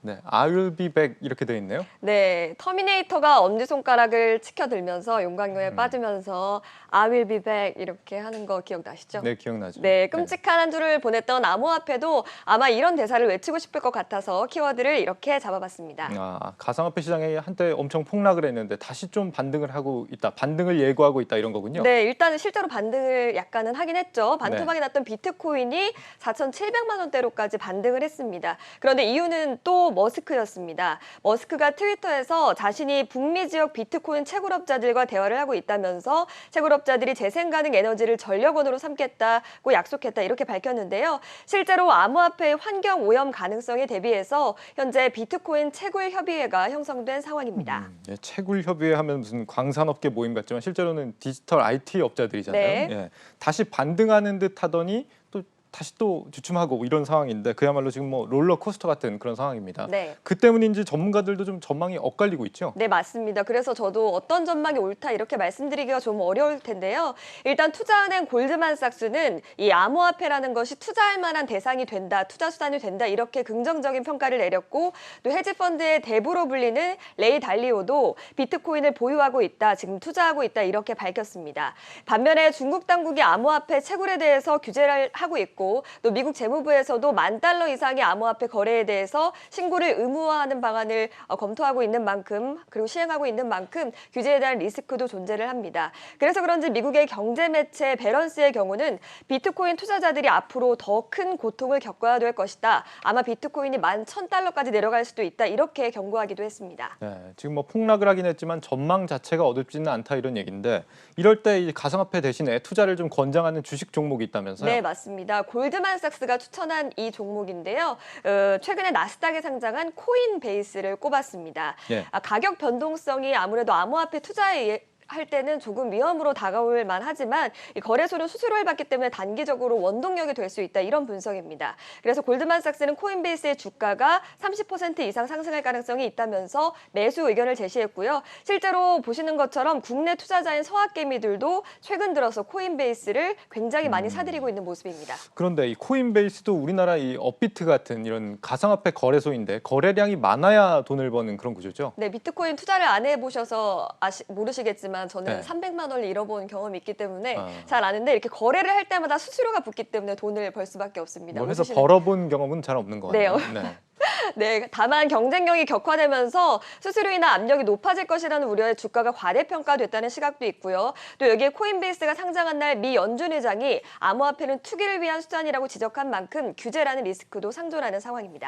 네, I'll be back 이렇게 돼 있네요. 네, 터미네이터가 엄지손가락을 치켜들면서 용광로에 음. 빠지면서 I will be back 이렇게 하는 거 기억나시죠? 네, 기억나죠. 네, 끔찍한 한 주를 보냈던 암호화폐도 아마 이런 대사를 외치고 싶을 것 같아서 키워드를 이렇게 잡아봤습니다. 아, 가상화폐 시장이 한때 엄청 폭락을 했는데 다시 좀 반등을 하고 있다. 반등을 예고하고 있다 이런 거군요. 네, 일단은 실제로 반등을 약간은 하긴 했죠. 네. 반토막이 났던 비트코인이 4,700만 원대로까지 반등을 했습니다. 그런데 이유는 또 머스크였습니다. 머스크가 트위터에서 자신이 북미 지역 비트코인 채굴업자들과 대화를 하고 있다면서 채굴업자들이 재생 가능 에너지를 전력원으로 삼겠다고 약속했다 이렇게 밝혔는데요. 실제로 암호화폐의 환경 오염 가능성에 대비해서 현재 비트코인 채굴 협의회가 형성된 상황입니다. 음, 예, 채굴 협의회 하면 무슨 광산업계 모임 같지만 실제로는 디지털 IT 업자들이잖아요. 네. 예, 다시 반등하는 듯 하더니 또 다시 또 주춤하고 이런 상황인데 그야말로 지금 뭐 롤러코스터 같은 그런 상황입니다. 네. 그 때문인지 전문가들도 좀 전망이 엇갈리고 있죠. 네, 맞습니다. 그래서 저도 어떤 전망이 옳다 이렇게 말씀드리기가 좀 어려울 텐데요. 일단 투자은행 골드만삭스는 이 암호화폐라는 것이 투자할 만한 대상이 된다, 투자 수단이 된다 이렇게 긍정적인 평가를 내렸고 또 헤지펀드의 대부로 불리는 레이 달리오도 비트코인을 보유하고 있다, 지금 투자하고 있다 이렇게 밝혔습니다. 반면에 중국 당국이 암호화폐 채굴에 대해서 규제를 하고 있고 또 미국 재무부에서도 만 달러 이상의 암호화폐 거래에 대해서 신고를 의무화하는 방안을 어, 검토하고 있는 만큼 그리고 시행하고 있는 만큼 규제에 대한 리스크도 존재를 합니다. 그래서 그런지 미국의 경제 매체 베런스의 경우는 비트코인 투자자들이 앞으로 더 큰 고통을 겪어야 될 것이다. 아마 비트코인이 만 천 달러까지 내려갈 수도 있다. 이렇게 경고하기도 했습니다. 네, 지금 뭐 폭락을 하긴 했지만 전망 자체가 어둡지는 않다 이런 얘기인데 이럴 때이 가상화폐 대신에 투자를 좀 권장하는 주식 종목이 있다면서요? 네, 맞습니다. 골드만삭스가 추천한 이 종목인데요. 어, 최근에 나스닥에 상장한 코인베이스를 꼽았습니다. 예. 아, 가격 변동성이 아무래도 암호화폐 투자에 할 때는 조금 위험으로 다가올 만하지만 이 거래소는 수수료를 받기 때문에 단기적으로 원동력이 될 수 있다 이런 분석입니다. 그래서 골드만삭스는 코인베이스의 주가가 30% 이상 상승할 가능성이 있다면서 매수 의견을 제시했고요. 실제로 보시는 것처럼 국내 투자자인 서학개미들도 최근 들어서 코인베이스를 굉장히 많이 사들이고 있는 모습입니다. 그런데 이 코인베이스도 우리나라 이 업비트 같은 이런 가상화폐 거래소인데 거래량이 많아야 돈을 버는 그런 구조죠. 네, 비트코인 투자를 안 해보셔서 아시, 모르시겠지만 저는 네. 300만 원을 잃어본 경험이 있기 때문에 아. 잘 아는데 이렇게 거래를 할 때마다 수수료가 붙기 때문에 돈을 벌 수밖에 없습니다. 웃으시는- 벌어본 경험은 잘 없는 것. 같아요. 네. 네, 다만 경쟁력이 격화되면서 수수료이나 압력이 높아질 것이라는 우려에 주가가 과대평가됐다는 시각도 있고요. 또 여기에 코인베이스가 상장한 날 미 연준 의장이 암호화폐는 투기를 위한 수단이라고 지적한 만큼 규제라는 리스크도 상존하는 상황입니다.